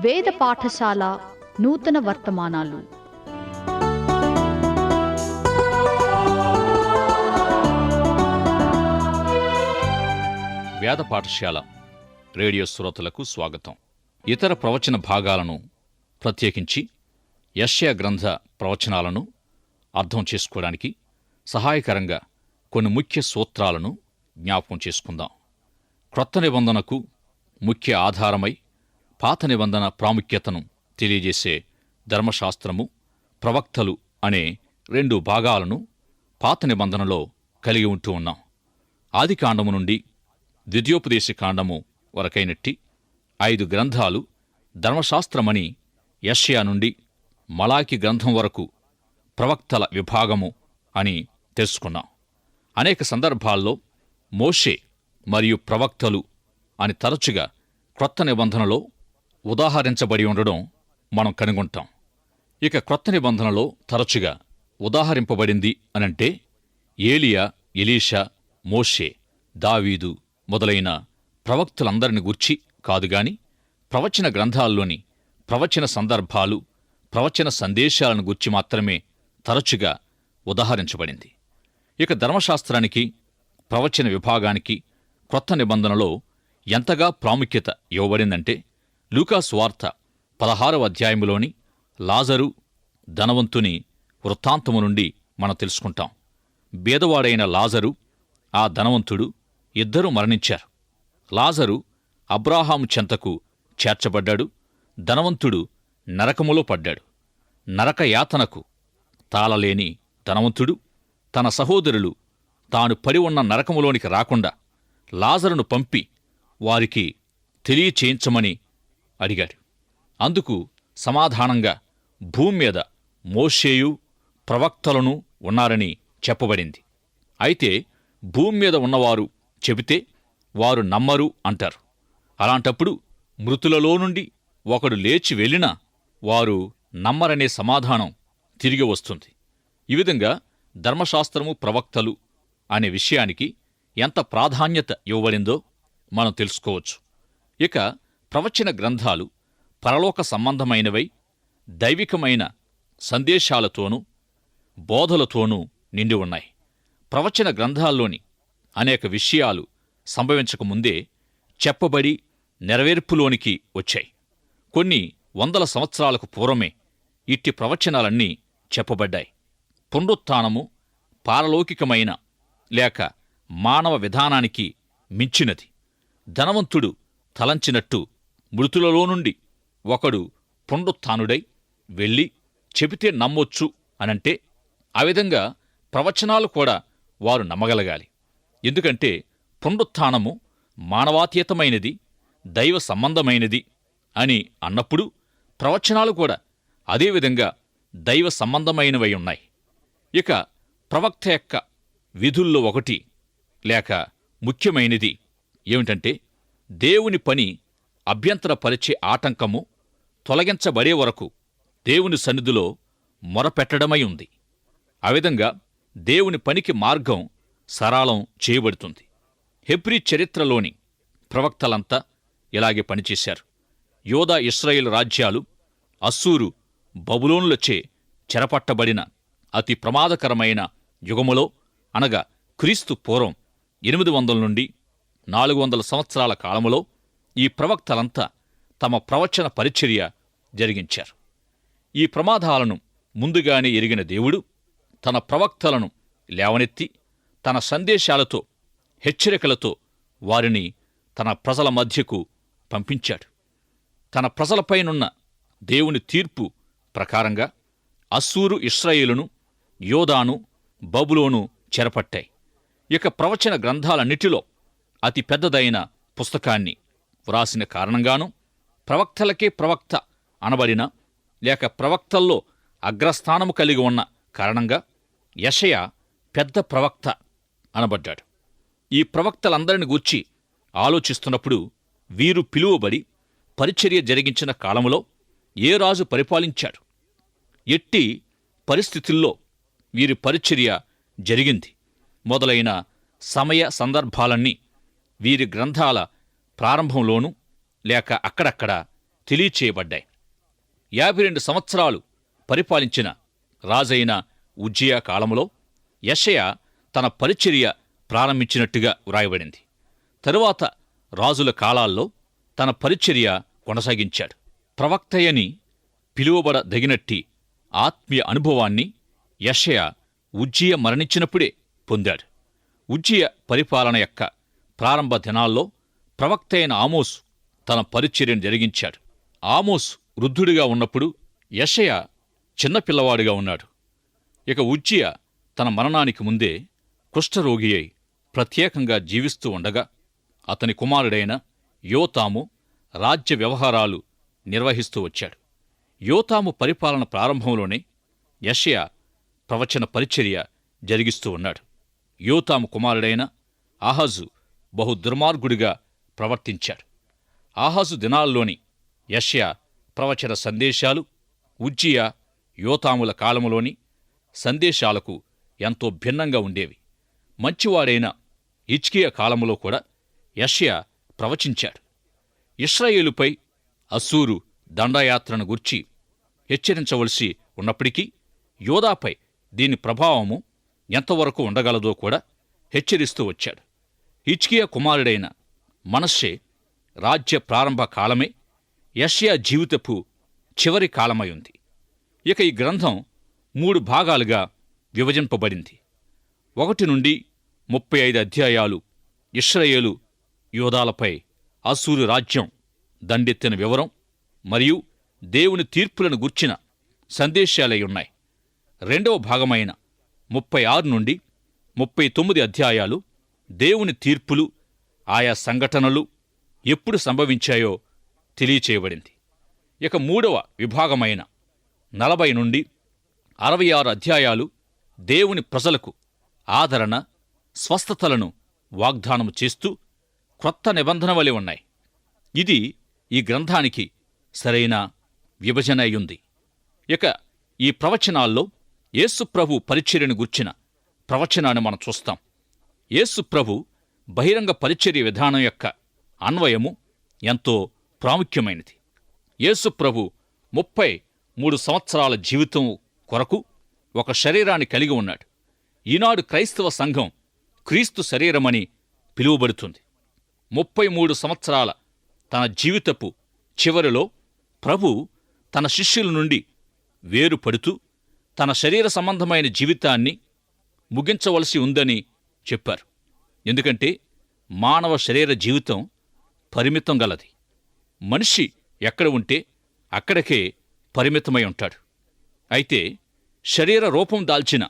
వేద పాఠశాల నూతన వర్తమానాలు. వేద పాఠశాల రేడియో శ్రోతలకు స్వాగతం. ఇతర ప్రవచన భాగాలను ప్రత్యేకించి యశ్యా గ్రంథ ప్రవచనాలను అర్థం చేసుకోవడానికి సహాయకరంగా కొన్ని ముఖ్య సూత్రాలను జ్ఞాపకం చేసుకుందాం. క్రొత్త నిబంధనకు ముఖ్య ఆధారమై పాత నిబంధన ప్రాముఖ్యతను తెలియజేసే ధర్మశాస్త్రము ప్రవక్తలు అనే రెండు భాగాలను పాత నిబంధనలో కలిగి ఉంటూ ఉన్నాం. ఆదికాండము నుండి ద్వితీయోపదేశ కాండము వరకైనట్టి ఐదు గ్రంథాలు ధర్మశాస్త్రమని యష్యా నుండి మలాకి గ్రంథం వరకు ప్రవక్తల విభాగము అని తెలుసుకున్నాం. అనేక సందర్భాల్లో మోషే మరియు ప్రవక్తలు అని తరచుగా క్రొత్త నిబంధనలో ఉదాహరించబడి ఉండడం మనం కనుగొంటాం. ఇక క్రొత్త నిబంధనలో తరచుగా ఉదాహరింపబడింది అనంటే ఏలియా ఎలీషా మోషే దావీదు మొదలైన ప్రవక్తులందరిని గూర్చి కాదుగాని ప్రవచన గ్రంథాల్లోని ప్రవచన సందర్భాలు ప్రవచన సందేశాలను గూర్చి మాత్రమే తరచుగా ఉదాహరించబడింది. ఇక ధర్మశాస్త్రానికి ప్రవచన విభాగానికి క్రొత్త నిబంధనలో ఎంతగా ప్రాముఖ్యత ఇవ్వబడిందంటే లూకాస్ వార్త పదహారవ అధ్యాయములోని లాజరు ధనవంతుని వృత్తాంతము నుండి మనం తెలుసుకుంటాం. బీదవాడైన లాజరు ఆ ధనవంతుడు ఇద్దరూ మరణించారు. లాజరు అబ్రాహాము చెంతకు చేర్చబడ్డాడు ధనవంతుడు నరకములో పడ్డాడు. నరకయాతనకు తాళలేని ధనవంతుడు తన సహోదరులు తాను పడి ఉన్న నరకములోనికి రాకుండా లాజరును పంపి వారికి తెలియచేయించమని అడిగాడు. అందుకు సమాధానంగా భూమి మీద మోషేయు ప్రవక్తలను ఉన్నారని చెప్పబడింది. అయితే భూమి మీద ఉన్నవారు చెబితే వారు నమ్మరు అంటారు. అలాంటప్పుడు మృతులలో నుండి ఒకడు లేచి వెళ్ళినా వారు నమ్మరనే సమాధానం తిరిగి వస్తుంది. ఈ విధంగా ధర్మశాస్త్రము ప్రవక్తలు అనే విషయానికి ఎంత ప్రాధాన్యత ఇవ్వబడిందో మనం తెలుసుకోవచ్చు. ఇక ప్రవచన గ్రంథాలు పరలోక సంబంధమైనవై దైవికమైన సందేశాలతోనూ బోధలతోనూ నిండి ఉన్నాయి. ప్రవచన గ్రంథాల్లోని అనేక విషయాలు సంభవించకముందే చెప్పబడి నెరవేర్పులోనికి వచ్చాయి. కొన్ని వందల సంవత్సరాలకు పూర్వమే ఇట్టి ప్రవచనాలన్నీ చెప్పబడ్డాయి. పునరుత్థానము పారలౌకికమైన లేక మానవ విధానానికి మించినది. ధనవంతుడు తలంచినట్టు మృతులలో నుండి ఒకడు పునరుత్థానుడై వెళ్ళి చెబితే నమ్మొచ్చు అనంటే ఆ విధంగా ప్రవచనాలు కూడా వారు నమ్మగలగాలి. ఎందుకంటే పునరుత్థానము మానవాతీతమైనది దైవ సంబంధమైనది అని అన్నప్పుడు ప్రవచనాలు కూడా అదేవిధంగా దైవ సంబంధమైనవై ఉన్నాయి. ఇక ప్రవక్త యొక్క విధుల్లో ఒకటి లేక ముఖ్యమైనది ఏమిటంటే దేవుని పని అభ్యంతరపరిచే ఆటంకము తొలగించబడే వరకు దేవుని సన్నిధిలో మొరపెట్టడమై ఉంది. ఆ విధంగా దేవుని పనికి మార్గం సరళం చేయబడుతుంది. హెబ్రీ చరిత్రలోని ప్రవక్తలంతా ఇలాగే పనిచేశారు. యోధా ఇస్రాయేల్ రాజ్యాలు అస్సూరు బబులోనులచే చెరపట్టబడిన అతి ప్రమాదకరమైన యుగములో అనగా క్రీస్తు పూర్వం ఎనిమిది వందల నుండి నాలుగు వందల సంవత్సరాల కాలములో ఈ ప్రవక్తలంతా తమ ప్రవచన పరిచర్య జరిగించారు. ఈ ప్రమాదాలను ముందుగానే ఎరిగిన దేవుడు తన ప్రవక్తలను లేవనెత్తి తన సందేశాలతో హెచ్చరికలతో వారిని తన ప్రజల మధ్యకు పంపించాడు. తన ప్రజలపైనున్న దేవుని తీర్పు ప్రకారంగా అస్సూరు ఇస్రాయేలును యోధాను బబులోను చెరపట్టాయి. ఇక ప్రవచన గ్రంథాలన్నిటిలో అతి పెద్దదైన పుస్తకాన్ని వ్రాసిన కారణంగాను ప్రవక్తలకే ప్రవక్త అనబడిన లేక ప్రవక్తల్లో అగ్రస్థానము కలిగి ఉన్న కారణంగా యషయ పెద్ద ప్రవక్త అనబడ్డాడు. ఈ ప్రవక్తలందరిని గూర్చి ఆలోచిస్తున్నప్పుడు వీరు పిలువబడి పరిచర్య జరిగించిన కాలములో ఏ రాజు పరిపాలించాడు? ఎట్టి పరిస్థితుల్లో వీరి పరిచర్య జరిగింది? మొదలైన సమయ సందర్భాలన్నీ వీరి గ్రంథాల ప్రారంభంలోనూ లేక అక్కడక్కడ తెలియచేయబడ్డాయి. యాభై రెండు సంవత్సరాలు పరిపాలించిన రాజైన ఉజ్జయ కాలంలో యషయ తన పరిచర్య ప్రారంభించినట్టుగా వ్రాయబడింది. తరువాత రాజుల కాలాల్లో తన పరిచర్య కొనసాగించాడు. ప్రవక్తయని పిలువబడదగినట్టి ఆత్మీయ అనుభవాన్ని యషయ ఉజ్జయ మరణించినప్పుడే పొందాడు. ఉజ్జయ పరిపాలన యొక్క ప్రారంభ దినాల్లో ప్రవక్త అయిన ఆమోస్ తన పరిచర్యను జరిగించాడు. ఆమోస్ వృద్ధుడిగా ఉన్నప్పుడు యషయ చిన్నపిల్లవాడిగా ఉన్నాడు. ఇక ఉజ్జియ తన మరణానికి ముందే కుష్ఠరోగి అయి ప్రత్యేకంగా జీవిస్తూ ఉండగా అతని కుమారుడైన యోతాము రాజ్య వ్యవహారాలు నిర్వహిస్తూ వచ్చాడు. యోతాము పరిపాలన ప్రారంభంలోనే యషయ ప్రవచన పరిచర్య జరిగిస్తూ ఉన్నాడు. యోతాము కుమారుడైన ఆహాజు బహు దుర్మార్గుడిగా ప్రవర్తించాడు ఆహాజు దినాల్లోని యష్యా ప్రవచన సందేశాలు ఉజ్జియ యోతాముల కాలములోని సందేశాలకు ఎంతో భిన్నంగా ఉండేవి. మంచివాడైన ఇచ్కియ కాలములో కూడా యష్యా ప్రవచించాడు. ఇస్రాయేలుపై అసూరు దండయాత్రను గుర్చి హెచ్చరించవలసి ఉన్నప్పటికీ యోధాపై దీని ప్రభావము ఎంతవరకు ఉండగలదో కూడా హెచ్చరిస్తూ వచ్చాడు. హిచ్కియా కుమారుడైన మనస్సే రాజ్య ప్రారంభ కాలమే యష్యా జీవితపు చివరి కాలమై ఉంది ఇక ఈ గ్రంథం మూడు భాగాలుగా విభజింపబడింది. ఒకటి నుండి ముప్పై ఐదు అధ్యాయాలు ఇష్రయేలు యోధాలపై అసూరు రాజ్యం దండెత్తిన వివరం మరియు దేవుని తీర్పులను గుర్చిన సందేశాలై ఉన్నాయి. రెండవ భాగమైన ముప్పై ఆరు నుండి ముప్పై తొమ్మిది అధ్యాయాలు దేవుని తీర్పులు ఆయా సంఘటనలు ఎప్పుడు సంభవించాయో తెలియచేయబడింది. ఇక మూడవ విభాగమైన నలభై నుండి అరవై ఆరు అధ్యాయాలు దేవుని ప్రజలకు ఆదరణ స్వస్థతలను వాగ్దానము చేస్తూ క్రొత్త నిబంధన వలె ఉన్నాయి. ఇది ఈ గ్రంథానికి సరైన విభజన అయ్యుంది. ఇక ఈ ప్రవచనాల్లో యేసుప్రభు పరిచర్యను గుర్చిన ప్రవచనాన్ని మనం చూస్తాం. యేసుప్రభు బహిరంగ పరిచర్య విధానం యొక్క అన్వయము ఎంతో ప్రాముఖ్యమైనది. యేసుప్రభు ముప్పై మూడు సంవత్సరాల జీవితం కొరకు ఒక శరీరాన్ని కలిగి ఉన్నాడు. ఈనాడు క్రైస్తవ సంఘం క్రీస్తు శరీరమని పిలువబడుతుంది. ముప్పై మూడు సంవత్సరాల తన జీవితపు చివరిలో ప్రభు తన శిష్యుల నుండి వేరుపడుతూ తన శరీర సంబంధమైన జీవితాన్ని ముగించవలసి ఉందని చెప్పారు. ఎందుకంటే మానవ శరీర జీవితం పరిమితం గలది. మనిషి ఎక్కడ ఉంటే అక్కడికే పరిమితమై ఉంటాడు. అయితే శరీర రూపం దాల్చిన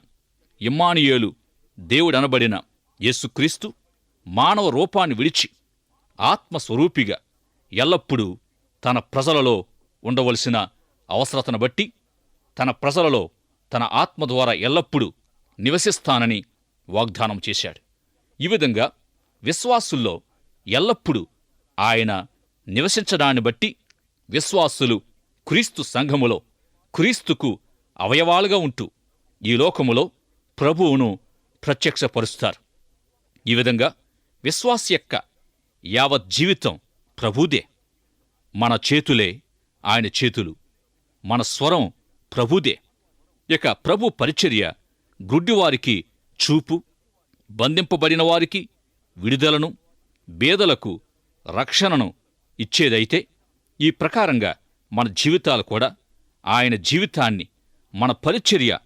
ఇమ్మానియేలు దేవుడనబడిన యేసుక్రీస్తు మానవ రూపాన్ని విడిచి ఆత్మస్వరూపిగా ఎల్లప్పుడూ తన ప్రజలలో ఉండవలసిన అవసరతను బట్టి తన ప్రజలలో తన ఆత్మ ద్వారా ఎల్లప్పుడూ నివసిస్తానని వాగ్దానం చేశాడు. ఈ విధంగా విశ్వాసుల్లో ఎల్లప్పుడూ ఆయన నివసించడాన్ని బట్టి విశ్వాసులు క్రీస్తు సంఘములో క్రీస్తుకు అవయవాలుగా ఉంటూ ఈ లోకములో ప్రభువును ప్రత్యక్షపరుస్తారు. ఈ విధంగా విశ్వాస యొక్క యావత్ జీవితం ప్రభుదే. మన చేతులే ఆయన చేతులు. మన స్వరం ప్రభుదే. ఇక ప్రభు పరిచర్య గుడ్డివారికి చూపు బంధింపబడిన వారికి విడుదలను బేదలకు రక్షణను ఇచ్చేదైతే ఈ ప్రకారంగా మన జీవితాలు కూడా ఆయన జీవితాన్ని మన పరిచర్య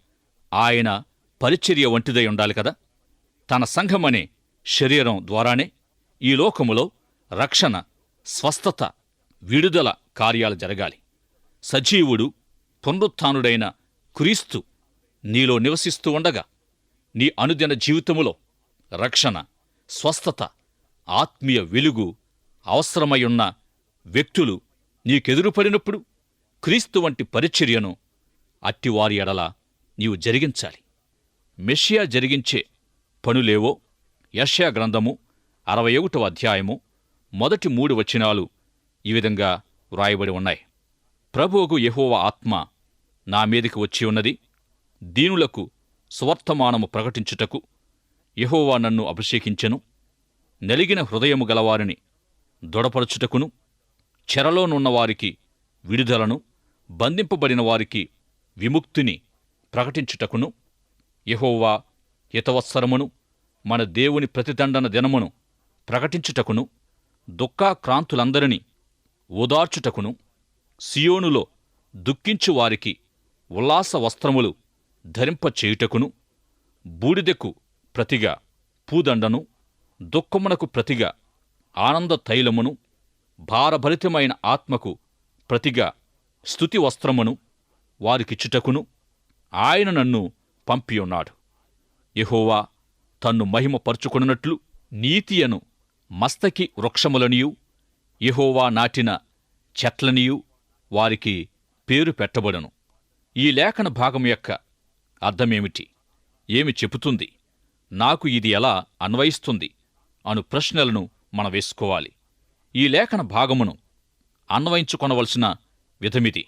ఆయన పరిచర్య వంటిదై ఉండాలి కదా? తన సంఘమనే శరీరం ద్వారానే ఈ లోకములో రక్షణ స్వస్థత విడుదల కార్యాలు జరగాలి. సజీవుడు పునరుత్డైన క్రీస్తు నీలో నివసిస్తూ ఉండగా నీ అనుదిన జీవితములో రక్షణ స్వస్థత ఆత్మీయ వెలుగు అవసరమయున్న వ్యక్తులు నీకెదురుపడినప్పుడు క్రీస్తు వంటి పరిచర్యను అట్టివారి ఎడల నీవు జరిగించాలి. మెషియా జరిగించే పనులేవో? యష్యా గ్రంథము అరవై ఒకటవ అధ్యాయము మొదటి మూడు వచనాలు ఈ విధంగా వ్రాయబడి ఉన్నాయి. ప్రభువుకు యహోవ ఆత్మ నా మీదికి వచ్చి ఉన్నది దీనులకు స్వర్తమానము ప్రకటించుటకు యెహోవా నన్ను అభిషేకించెను. నలిగిన హృదయము గలవారిని దృఢపరచుటకును చెరలోనున్నవారికి విడుదలను బంధింపబడిన వారికి విముక్తిని ప్రకటించుటకును. యహోవా హితవత్సరమును మన దేవుని ప్రతిదండన దినమును ప్రకటించుటకును దుఃఖాక్రాంతులందరినీ ఓదార్చుటకును. సియోనులో దుఃఖించు వారికి ఉల్లాస వస్త్రములు ధరింపచేయుటకును. బూడిదెకు ప్రతిగా పూదండను దుఃఖమునకు ప్రతిగా ఆనంద తైలమును భారభరితమైన ఆత్మకు ప్రతిగా స్థుతి వస్త్రమును వారికిచ్చుటకును ఆయన నన్ను పంపియున్నాడు. యహోవా తన్ను మహిమపరుచుకున్నట్లు నీతియను మస్తకి వృక్షములనియు యహోవా నాటిన చెట్లనియు వారికి పేరు పెట్టబడును. ఈ లేఖన భాగం యొక్క అర్థమేమిటి? ఏమి చెబుతుంది? నాకు ఇది ఎలా అన్వయిస్తుంది అను ప్రశ్నలను మనం వేసుకోవాలి. ఈ లేఖన భాగమును అన్వయించుకొనవలసిన విధమిది.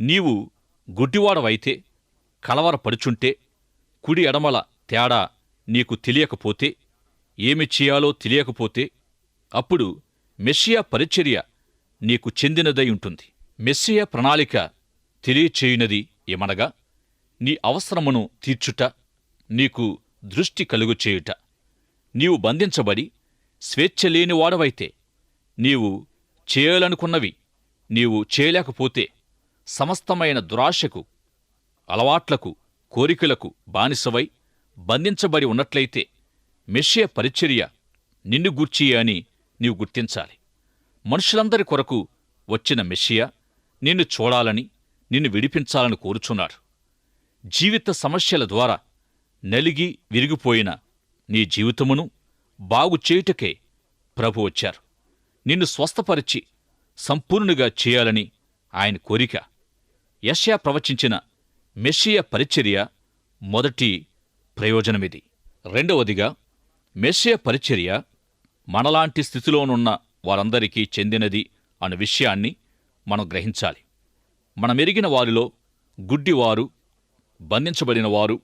నీవు గుడ్డివాడవైతే కలవరపడుచుంటే కుడి ఎడమల తేడా నీకు తెలియకపోతే ఏమి చేయాలో తెలియకపోతే అప్పుడు మెస్సియా పరిచర్య నీకు చెందినదై ఉంటుంది. మెస్సియా ప్రణాళిక తెలియచేయునది ఏమనగా నీ అవసరమును తీర్చుట నీకు దృష్టి కలుగుచేయుట. నీవు బంధించబడి స్వేచ్ఛ లేనివాడవైతే నీవు చేయాలనుకున్నవి నీవు చేయలేకపోతే సమస్తమైన దురాశకు అలవాట్లకు కోరికలకు బానిసవై బంధించబడి ఉన్నట్లయితే మెషియ పరిచర్య నిన్ను గూర్చియే అని నీవు గుర్తించాలి. మనుషులందరి కొరకు వచ్చిన మెషియ నిన్ను చూడాలని నిన్ను విడిపించాలని కోరుచున్నాడు. జీవిత సమస్యల ద్వారా నలిగి విరిగిపోయిన నీ జీవితమును బాగుచేయుటకే ప్రభు వచ్చారు. నిన్ను స్వస్థపరిచి సంపూర్ణుగా చేయాలని ఆయన కోరిక. యష్యా ప్రవచించిన మెస్సియ పరిచర్య మొదటి ప్రయోజనమిది. రెండవదిగా మెస్సియ పరిచర్య మనలాంటి స్థితిలోనున్న వారందరికీ చెందినది అన్న విషయాన్ని మనం గ్రహించాలి. మనమెరిగిన వారిలో గుడ్డివారు బంధించబడిన వారు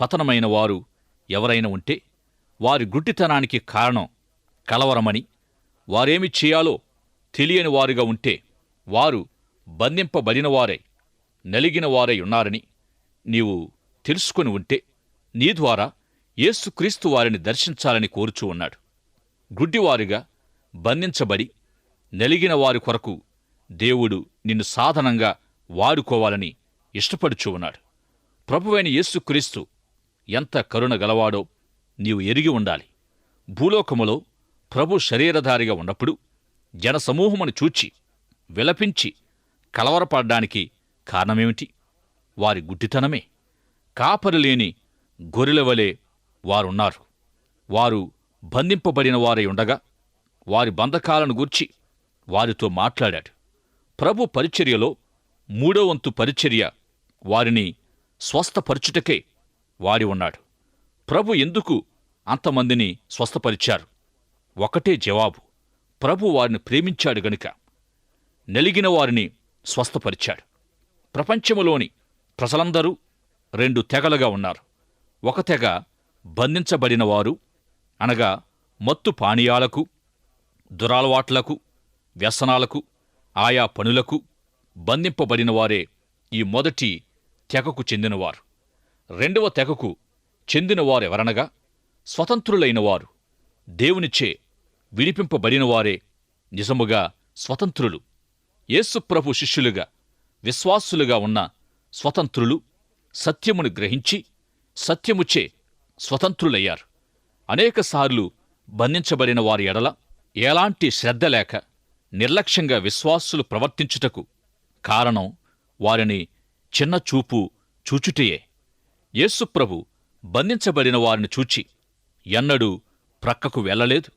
పతనమైన వారు ఎవరైనా ఉంటే వారి గుడ్డితనానికి కారణం కలవరమని వారేమి చేయాలో తెలియని వారుగా ఉంటే వారు బంధింపబడినవారై నలిగిన వారై ఉన్నారని నీవు తెలుసుకుని ఉంటే నీ ద్వారా యేసుక్రీస్తు వారిని దర్శించాలని కోరుచూ ఉన్నాడు. గుడ్డివారుగా బంధించబడి నలిగిన వారి కొరకు దేవుడు నిన్ను సాధనంగా వాడుకోవాలని ఇష్టపడుచూ ఉన్నాడు. ప్రభువైన యేసుక్రీస్తు ఎంత కరుణ గలవాడో నీవు ఎరిగి ఉండాలి. భూలోకములో ప్రభు శరీరధారిగా ఉన్నప్పుడు జనసమూహమును చూచి విలపించి కలవరపడడానికి కారణమేమిటి? వారి గుడ్డితనమే. కాపరిలేని గొర్రెలవలే వారున్నారు. వారు బంధింపబడిన వారై ఉండగా వారి బంధకాలను గూర్చి వారితో మాట్లాడాడు. ప్రభు పరిచర్యలో మూడో వంతు పరిచర్య వారిని స్వస్థపరచుటకే వాడి ఉన్నాడు. ప్రభు ఎందుకు అంతమందిని స్వస్థపరిచారు? ఒకటే జవాబు. ప్రభు వారిని ప్రేమించాడు గనుక నలిగిన వారిని స్వస్థపరిచాడు. ప్రపంచములోని ప్రజలందరూ రెండు తెగలుగా ఉన్నారు. ఒక తెగ బంధించబడిన వారు అనగా మత్తు పానీయాలకు దురాలవాట్లకు వ్యసనాలకు ఆయా పనులకు బంధింపబడిన వారే ఈ మొదటి తెగకు చెందినవారు. రెండవ తెగకు చెందినవారెవరనగా స్వతంత్రులైనవారు దేవునిచ్చే దేవునిచే నిజముగా స్వతంత్రులు. యేసుప్రభు శిష్యులుగా విశ్వాసులుగా ఉన్న స్వతంత్రులు సత్యమును గ్రహించి సత్యముచే స్వతంత్రులయ్యారు. అనేకసార్లు బంధించబడిన వారి ఎడల ఎలాంటి శ్రద్ధ లేక నిర్లక్ష్యంగా విశ్వాసులు ప్రవర్తించుటకు కారణం వారిని చిన్న చూపు చూచుటయే. యేసుప్రభు బంధించబడిన వారిని చూచి ఎన్నడూ ప్రక్కకు వెళ్ళలేదు.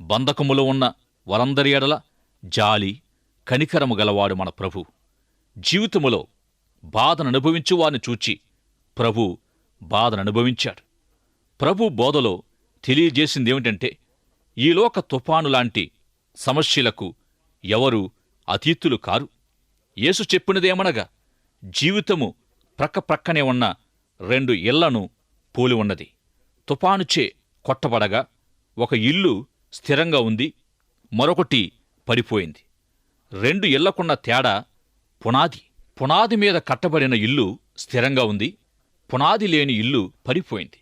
బంధకములో ఉన్న వారందరి ఎడల జాలి కనికరము గలవాడు మన ప్రభు. జీవితములో బాధను అనుభవించు వారిని చూచి ప్రభు బాధను అనుభవించాడు ప్రభు బోధలో తెలియజేసిందేమిటంటే ఈలోక తుఫాను లాంటి సమస్యలకు ఎవరు అతీతులు కారు. యేసు చెప్పినదేమనగా జీవితము ప్రక్క ప్రక్కనే ఉన్న రెండు ఇళ్ళను పోలి ఉన్నది. తుపానుచే కొట్టబడగా ఒక ఇల్లు స్థిరంగా ఉంది మరొకటి పడిపోయింది. రెండు ఇళ్ళకున్న తేడా పునాది. పునాది మీద కట్టబడిన ఇల్లు స్థిరంగా ఉంది పునాది లేని ఇల్లు పడిపోయింది.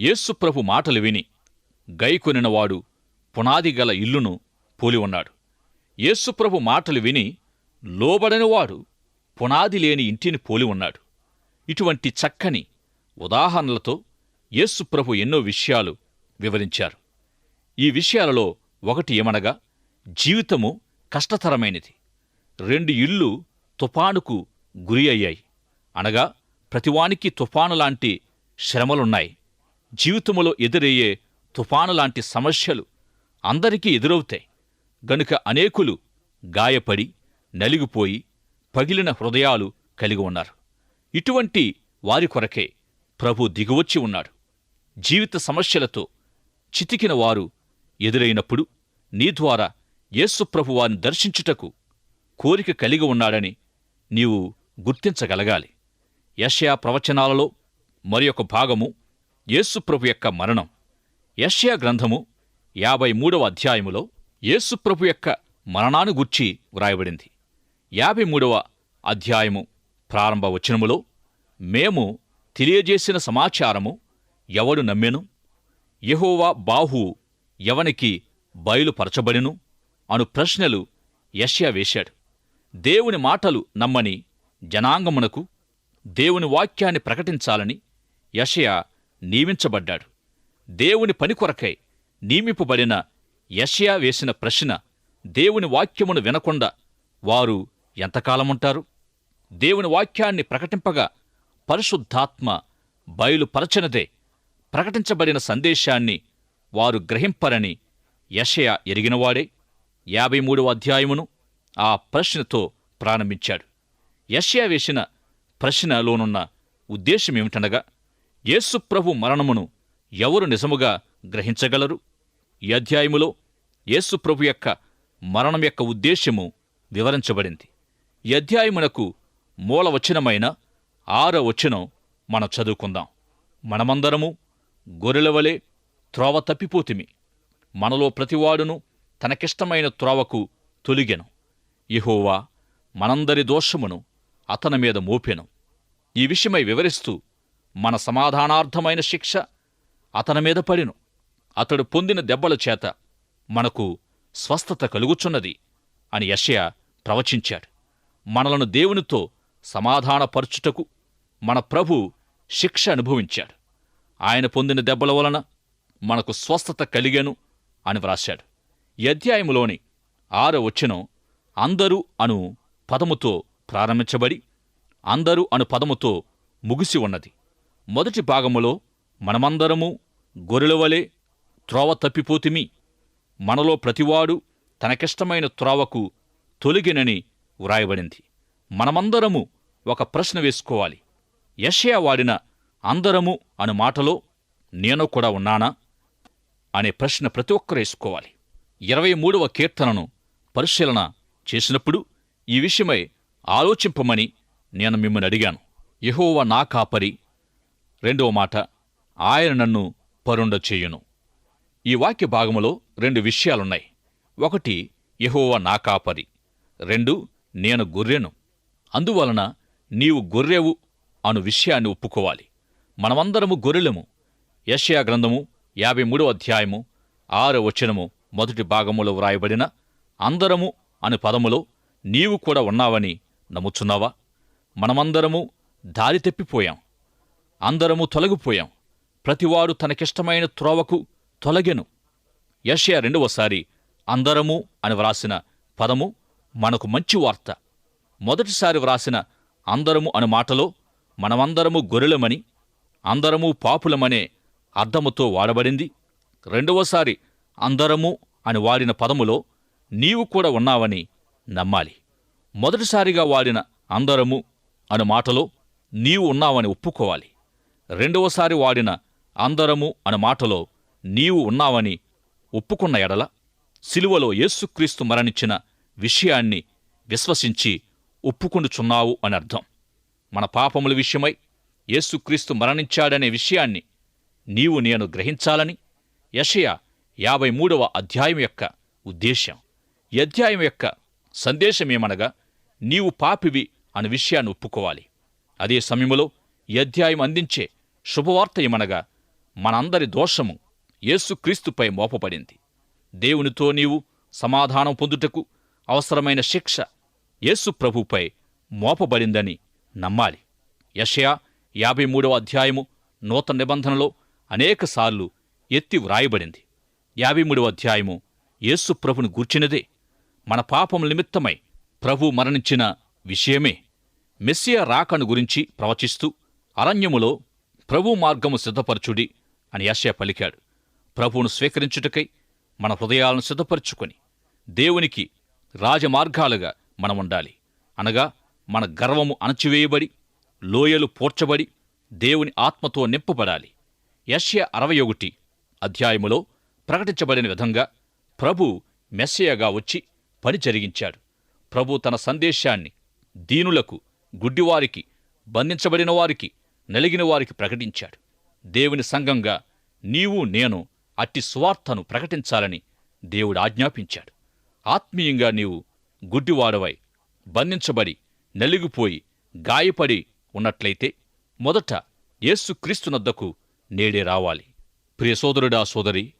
యేసుప్రభు మాటలు విని గైకొనినవాడు పునాది గల ఇల్లును పోలి ఉన్నాడు. యేసుప్రభు మాటలు విని లోబడనివాడు పునాది లేని ఇంటిని పోలి ఉన్నాడు. ఇటువంటి చక్కని ఉదాహరణలతో యేసు ప్రభు ఎన్నో విషయాలు వివరించారు. ఈ విషయాలలో ఒకటి ఏమనగా జీవితము కష్టతరమైనది. రెండు ఇళ్ళు తుఫానుకు గురి అయ్యాయి. అనగా ప్రతివానికి తుఫాను లాంటి శ్రమలున్నాయి. జీవితములో ఎదురయ్యే తుఫాను లాంటి సమస్యలు అందరికీ ఎదురవుతాయి. గనుక అనేకులు గాయపడి నలిగిపోయి పగిలిన హృదయాలు కలిగి ఉన్నారు. ఇటువంటి వారి కొరకే ప్రభు దిగువచ్చి ఉన్నాడు. జీవిత సమస్యలతో చితికిన వారు ఎదురైనప్పుడు నీ ద్వారా యేసుప్రభు వారిని దర్శించుటకు కోరిక కలిగి ఉన్నాడని నీవు గుర్తించగలగాలి. యష్యా ప్రవచనాలలో మరి ఒక భాగము యేసుప్రభు యొక్క మరణం. యష్యా గ్రంథము యాభై మూడవ అధ్యాయములో యేసుప్రభు యొక్క మరణాన్ని గుర్చి వ్రాయబడింది. యాభై మూడవ అధ్యాయము ప్రారంభ వచనములో మేము తెలియజేసిన సమాచారము ఎవడు నమ్మెను? యహోవా బాహు ఎవనికి బయలుపరచబడిను? అను ప్రశ్నలు యష్యా వేశాడు. దేవుని మాటలు నమ్మని జనాంగమునకు దేవుని వాక్యాన్ని ప్రకటించాలని యషయా నియమించబడ్డాడు. దేవుని పని కొరకై నియమింపబడిన యషయా వేసిన ప్రశ్న దేవుని వాక్యమును వినకుండా వారు ఎంతకాలముంటారు? దేవుని వాక్యాన్ని ప్రకటింపగా పరిశుద్ధాత్మ బయలుపరచనదే. ప్రకటించబడిన సందేశాన్ని వారు గ్రహింపరని యషయ ఎరిగినవాడే. యాభై మూడవ అధ్యాయమును ఆ ప్రశ్నతో ప్రారంభించాడు. యషయ వేసిన ప్రశ్నలోనున్న ఉద్దేశమేమిటనగా యేసుప్రభు మరణమును ఎవరు నిజముగా గ్రహించగలరు? ఈ అధ్యాయములో యేసుప్రభు యొక్క మరణం యొక్క ఉద్దేశ్యము వివరించబడింది. ఈ అధ్యాయమునకు మూలవచనమైన ఆరో వచనం మనం చదువుకుందాం. మనమందరము గొర్రెలవలే త్రోవ తప్పిపోతిమి. మనలో ప్రతివాడును తనకిష్టమైన త్రోవకు తొలిగెను. యెహోవా మనందరి దోషమును అతని మీద మోపెను. ఈ విషయమై వివరిస్తూ మన సమాధానార్థమైన శిక్ష అతని మీద పడిను. అతడు పొందిన దెబ్బల చేత మనకు స్వస్థత కలుగుచున్నది అని యషయ ప్రవచించాడు. మనలను దేవునితో సమాధానపరచుటకు మన ప్రభు శిక్ష అనుభవించాడు. ఆయన పొందిన దెబ్బల వలన మనకు స్వస్థత కలిగెను అని వ్రాశాడు. అధ్యాయములోని ఆరో వచనం అందరూ అను పదముతో ప్రారంభించబడి అందరూ అను పదముతో ముగిసి ఉన్నది. మొదటి భాగములో మనమందరము గొర్రెలవలే త్రోవ తప్పిపోతిమి. మనలో ప్రతివాడు తనకిష్టమైన త్రోవకు తొలిగినని వ్రాయబడింది. మనమందరము ఒక ప్రశ్న వేసుకోవాలి. యషయా వాడిన అందరము అను మాటలో నేను కూడా ఉన్నానా? అనే ప్రశ్న ప్రతి ఒక్కరు వేసుకోవాలి. ఇరవై మూడవ కీర్తనను పరిశీలన చేసినప్పుడు ఈ విషయమై ఆలోచింపమని నేను మిమ్మల్ని అడిగాను. యహోవ నా కాపరి. రెండవ మాట ఆయన నన్ను పరుండ చేయును. ఈ వాక్య భాగములో రెండు విషయాలున్నాయి. ఒకటి యహోవ నా కాపరి. రెండు నేను గొర్రెను. అందువలన నీవు గొర్రెవు అను విషయాన్ని ఒప్పుకోవాలి. మనమందరము గొర్రెలము. యష్యా గ్రంథము యాభై మూడో అధ్యాయము ఆరో వచనము మొదటి భాగములో వ్రాయబడిన అందరము అను పదములో నీవు కూడా ఉన్నావని నమ్ముచున్నావా? మనమందరము దారి తెప్పిపోయాం. అందరము తొలగిపోయాం. ప్రతివాడు తనకిష్టమైన త్రోవకు తొలగెను. యషయా రెండవసారి అందరము అని వ్రాసిన పదము మనకు మంచి వార్త. మొదటిసారి వ్రాసిన అందరము అను మాటలో మనమందరము గొర్రెలమని అందరము పాపులమనే అర్థముతో వాడబడింది. రెండవసారి అందరము అని వాడిన పదములో నీవు కూడా ఉన్నావని నమ్మాలి. మొదటిసారిగా వాడిన అందరము అను మాటలో నీవు ఉన్నావని ఒప్పుకోవాలి. రెండవసారి వాడిన అందరము అను మాటలో నీవు ఉన్నావని ఒప్పుకున్న ఎడల సిలువలో యేసుక్రీస్తు మరణించిన విషయాన్ని విశ్వసించి ఒప్పుకొనుచున్నావు అని అర్థం. మన పాపముల విషయమై యేసుక్రీస్తు మరణించాడనే విషయాన్ని నీవు నేను గ్రహించాలని యషయ యాభై మూడవ అధ్యాయం యొక్క ఉద్దేశ్యం. ఈ అధ్యాయం యొక్క సందేశమేమనగా నీవు పాపివి అనే విషయాన్ని ఒప్పుకోవాలి. అదే సమయంలో ఈ అధ్యాయం అందించే శుభవార్త ఏమనగా మనందరి దోషము యేసుక్రీస్తుపై మోపబడింది. దేవునితో నీవు సమాధానం పొందుటకు అవసరమైన శిక్ష యేసు ప్రభుపై మోపబడిందని నమ్మాలి. యషయా యాభై మూడవ అధ్యాయము నూతన నిబంధనలో అనేకసార్లు ఎత్తి వ్రాయబడింది. యాభై మూడవ అధ్యాయము యేసు ప్రభును గూర్చినదే మన పాపం నిమిత్తమై ప్రభు మరణించిన విషయమే. మెస్సియా రాకను గురించి ప్రవచిస్తూ అరణ్యములో ప్రభు మార్గము సిద్ధపరచుడి అని యశయ పలికాడు. ప్రభువును స్వీకరించుటకై మన హృదయాలను సిద్ధపరచుకొని దేవునికి రాజమార్గాలుగా మనం ఉండాలి అనగా మన గర్వము అణచివేయబడి లోయలు పోర్చబడి దేవుని ఆత్మతో నింపబడాలి. యశ్య అరవై ఒకటి అధ్యాయములో ప్రకటించబడిన విధంగా ప్రభు మెస్సయగా వచ్చి పని జరిగించాడు. ప్రభు తన సందేశాన్ని దీనులకు గుడ్డివారికి బంధించబడిన వారికి నలిగిన వారికి ప్రకటించాడు. దేవుని సంఘంగా నీవు నేను అట్టి స్వార్థను ప్రకటించాలని దేవుడు ఆజ్ఞాపించాడు. ఆత్మీయంగా నీవు గుడ్డివాడవై బంధించబడి నలిగిపోయి గాయపడి ఉన్నట్లయితే మొదట యేసుక్రీస్తునద్దకు నేడే రావాలి. ప్రియ సోదరుడా సోదరి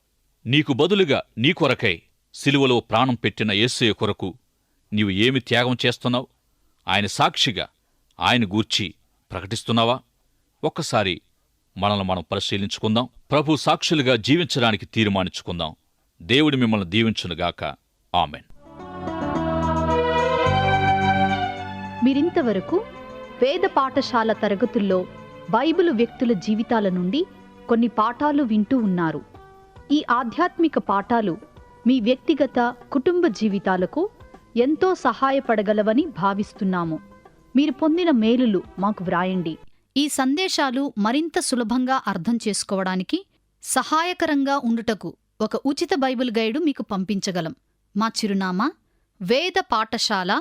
నీకు బదులుగా నీ కొరకై సిలువలో ప్రాణం పెట్టిన యేసయ్య కొరకు నీవు ఏమి త్యాగం చేస్తున్నావు? ఆయన సాక్షిగా ఆయన గూర్చి ప్రకటిస్తున్నావా? ఒక్కసారి మనల్ని మనం పరిశీలించుకుందాం. ప్రభు సాక్షులుగా జీవించడానికి తీర్మానించుకుందాం. దేవుడు మిమ్మల్ని దీవించునుగాక. ఆమెన్. మీరింతవరకు వేద పాఠశాల తరగతుల్లో బైబిలు వ్యక్తుల జీవితాల నుండి కొన్ని పాఠాలు వింటూ ఉన్నారు. ఈ ఆధ్యాత్మిక పాఠాలు మీ వ్యక్తిగత కుటుంబ జీవితాలకు ఎంతో సహాయపడగలవని భావిస్తున్నాము. మీరు పొందిన మేలులు మాకు వ్రాయండి. ఈ సందేశాలు మరింత సులభంగా అర్థం చేసుకోవడానికి సహాయకరంగా ఉండుటకు ఒక ఉచిత బైబిల్ గైడు మీకు పంపించగలం. మా చిరునామా వేద పాఠశాల